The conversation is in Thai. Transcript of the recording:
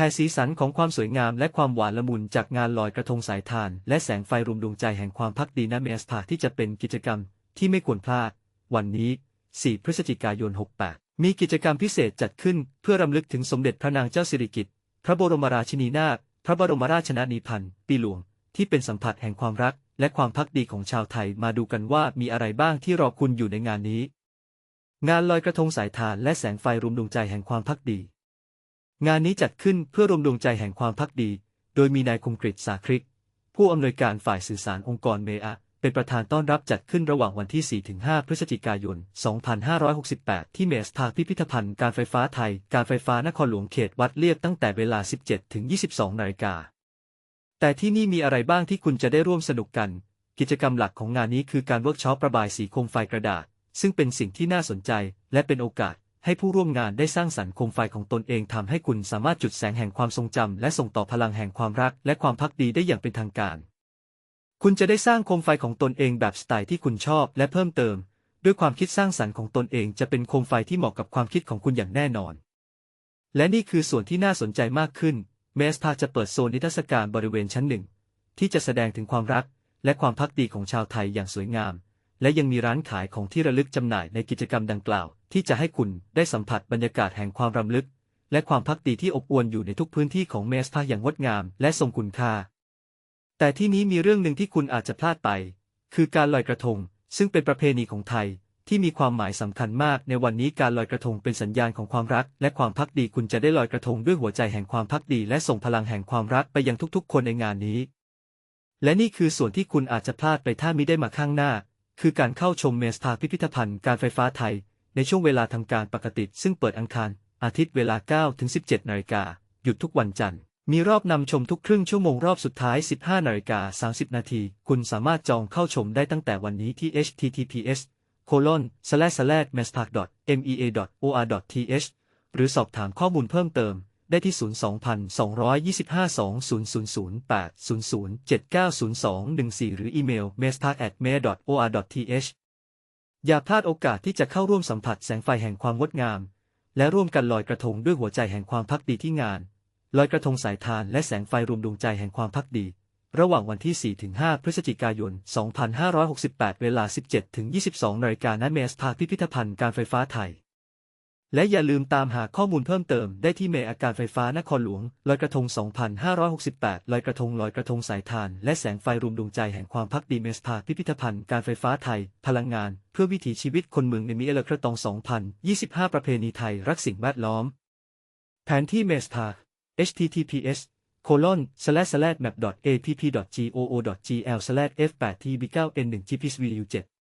แผ่สีสันของความสวยงามและความหวานละมุนจากงานลอยกระทงสายทาน และแสงไฟรุมดวงใจแห่งความพักดีณเมสพาที่จะเป็นกิจกรรมที่ไม่ควรพลาด วันนี้ 4 พฤศจิกายน 68 มีกิจกรรมพิเศษจัดขึ้นเพื่อรำลึกถึงสมเด็จพระนางเจ้าสิริกิติ์พระบรมราชินีนาถพระบรมราชชนนีพันธ์ปีหลวง ที่เป็นสัมผัสแห่งความรัก และความพักดีของชาวไทยมาดูกันว่ามีอะไรบ้างที่รอคุณอยู่ในงานนี้ งานลอยกระทงสายทานและแสงไฟรุมดวงใจแห่งความพักดี งานนี้จัดขึ้นเพื่อรวมดวงใจแห่งความพักดี โดยมีนายคมกริตสาคริก ผู้อำนวยการฝ่ายสื่อสารองค์กรเมอะเป็นประธานต้อนรับจัดขึ้นระหว่างวันที่ 4-5 พฤศจิกายน 2568 ที่เมสพาร์คพิพิธภัณฑ์การไฟฟ้าไทย การไฟฟ้านครหลวงเขตวัดเลียบตั้งแต่เวลา 17-22 นาฬิกา แต่ที่นี่มีอะไรบ้างที่คุณจะได้ร่วมสนุกกัน กิจกรรมหลักของงานนี้คือการเวิร์กช็อประบายสีโคมไฟกระดาษ ซึ่งเป็นสิ่งที่น่าสนใจและเป็นโอกาส ให้ผู้ร่วมงานได้สร้างสรรค์โคมไฟของตนเองทำให้คุณสามารถจุดแสงแห่งความทรงจำและส่งต่อพลังแห่งความรัก และความพักดีได้อย่างเป็นทางการ คุณจะได้สร้างโคมไฟของตนเองแบบสไตล์ที่คุณชอบ และเพิ่มเติม ด้วยความคิดสร้างสรรค์ของตนเองจะเป็นโคมไฟที่เหมาะกับความคิดของคุณอย่างแน่นอน และนี่คือส่วนที่น่าสนใจมากขึ้น เมสพาจะเปิดโซนนิทรรศการบริเวณชั้นหนึ่งที่จะแสดงถึงความรัก และความพักดีของชาวไทยอย่างสวยงาม และยังมีร้านขายของที่ระลึกจำหน่ายในกิจกรรมดังกล่าว ที่จะให้คุณได้สัมผัสบรรยากาศแห่งความรำลึก และความพักดีที่อบอวลอยู่ในทุกพื้นที่ของเมสพาอย่างงดงามและทรงคุณค่า แต่ที่นี้มีเรื่องหนึ่งที่คุณอาจจะพลาดไป คือการลอยกระทง ซึ่งเป็นประเพณีของไทยที่มีความหมายสำคัญมากในวันนี้การลอยกระทงเป็นสัญญาณของความรัก และความพักดีคุณจะได้ลอยกระทงด้วยหัวใจแห่งความพักดีและส่งพลังแห่งความรักไปยังทุกๆ คนในงานนี้ และนี่คือส่วนที่คุณอาจจะพลาดไปถ้ามิได้มาข้างหน้า คือการเข้าชมเมสพาพิพิธภัณฑ์การไฟฟ้าไทย ในช่วงเวลาทำการปกติ ซึ่งเปิดอังคาร อาทิตย์เวลา 9 ถึง 17 นาฬิกา หยุดทุกวันจันทร์ มีรอบนำชมทุกครึ่งชั่วโมงรอบสุดท้าย 15 นาฬิกา 30 นาที คุณสามารถจองเข้าชมได้ตั้งแต่วันนี้ที่ https colon slash slash mespark mea or th หรือสอบถามข้อมูลเพิ่มเติมได้ที่ 02225200800790214 หรืออีเมล mespark at me or th อย่าพลาดโอกาสที่จะเข้าร่วมสัมผัสแสงไฟแห่งความงดงาม และร่วมกันลอยกระทงด้วยหัวใจแห่งความพักดีที่งาน ลอยกระทงสายทานและแสงไฟรวมดวงใจแห่งความพักดี ระหว่างวันที่ 4-5 พฤศจิกายน 2568 เวลา 17-22 นาฬิกาณเมสพาร์คพิพิธภัณฑ์การไฟฟ้าไทย และอย่าลืมตามหาข้อมูลเพิ่มเติมได้ที่เมอาการไฟฟ้านครหลวงลอยกระทง 2568 ลอยกระทงลอยกระทงสายทาน และแสงไฟรุมดวงใจแห่งความพักดีเมสพาพิพิธภัณฑ์การไฟฟ้าไทย พลังงาน เพื่อวิถีชีวิตคนเมืองในมิเอลกระตอง 2025 ประเพณีไทยรักสิ่งแวดล้อม แผนที่เมสพา https colon slash slash map dot app dot goo dot gl slash f8 tb9n1 gpsvu7